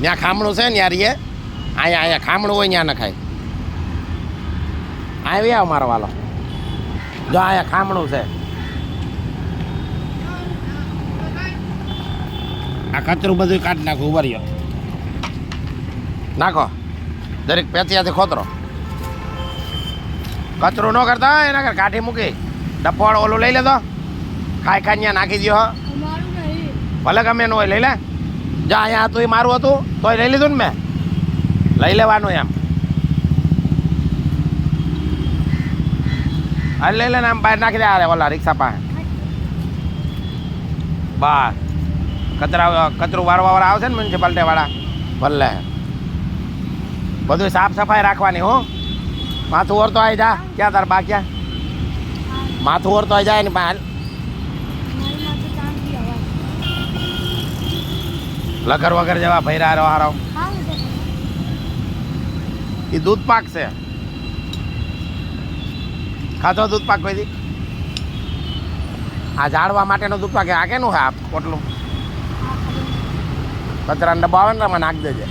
ત્યાં ખામણું છે ને યાર એ અહીંયા અહીંયા ખામણું હોય ત્યાં નખાય. આવી આવ મારો વાલો. જો અહીંયા ખામણું છે. આ કચરું બધું કાઢી નાખું ઊભા રહ્યો. નાખો. દરેક પેચિયાથી ખોતરો. કચરું ન કરતા એના કર કાઢી મૂકી. ડફોળ ઓલું લઈ લેતો ખાઈ ખાઈ ત્યાં નાખી દો ભલે ગમે એનું હોય લઈ લે. જા, અહીંયા હતું એ મારું હતું. તોય લઈ લીધું ને મેં. લઈ લેવાનું એમ. હા, લઈ લે ને આમ બહાર નાખી દે અરે ઓલા રિક્ષા પાસે. બસ કચરા, કચરું વારવા વાળા આવશે ને મ્યુનિસિપાલિટી વાળા. ભલે. બધું સાફ સફાઈ રાખવાની, હો. માથું ઓરતો આવી જા. ક્યાં તાર બા માથું ઓરતો આવી જાય ને બહાર મારી માથે ચાંદી હવા લગર વગર જેવા ભૈરા હારો. હારો એ દૂધ પાક છે. ખાધો દૂધ પાક કોઈ દી? આ ઝાડવા માટેનો દૂધ પાક આ કેનું હા કોટલું પોટલું? ડબ્બા આવે ને એમાં નાખી દેજે.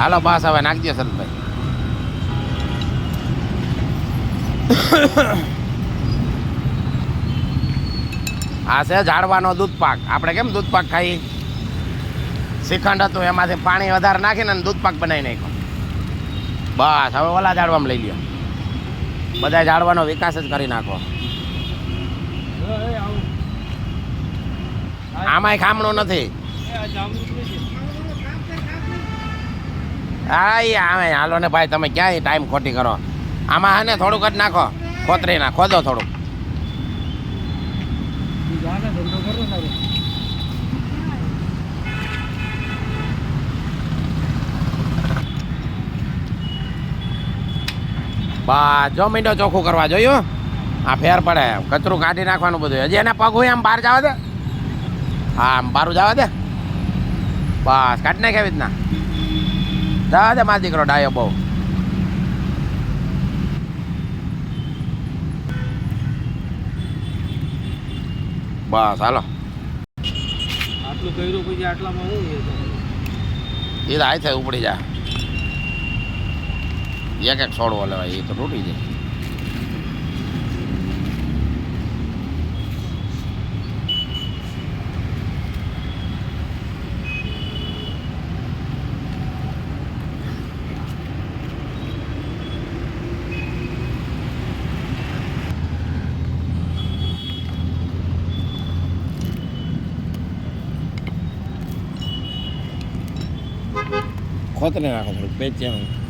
હાલો બસ હવે નાખજો દે આ છે ઝાડવાનો દૂધ પાક. આપણે કેમ દૂધ પાક ખાઈ શ્રીખંડ હતું, એમાંથી પાણી વધારે નાખીને દૂધ પાક બનાવી નાખ્યો. બસ, હવે ઓલા ઝાડવામાં લઈ લ્યો. બધા ઝાડવાનો વિકાસ જ કરી નાખો. આમાંય ખામણું નથી. હા એ આવે હાલો ભાઈ, તમે ક્યાંય ટાઈમ ખોટી કરો. આમાં હે ને થોડુંક જ નાખો. ખોતરી ના, ખોદો થોડુંક. બા જો મીંડો ચોખ્ખું કરવા જોયું? આ ફેર પડે. કચરું કાઢી નાખવાનું બધું. હજી એના પગ હોય આમ બહાર જવા દે? હા આમ બહાર જવા દે? બસ કાઢી નાખે એવી રીતના. જવા દે મારો દીકરો ડાયો બહુ. બસ હાલો. આટલું કર્યું પછી આટલામાં હું એ થાય ઉપડી જાય. એક એક છોડવો લેવાય એ તો તૂટી જાય ખોતરી નાખો થોડુંક પેચ્યાનું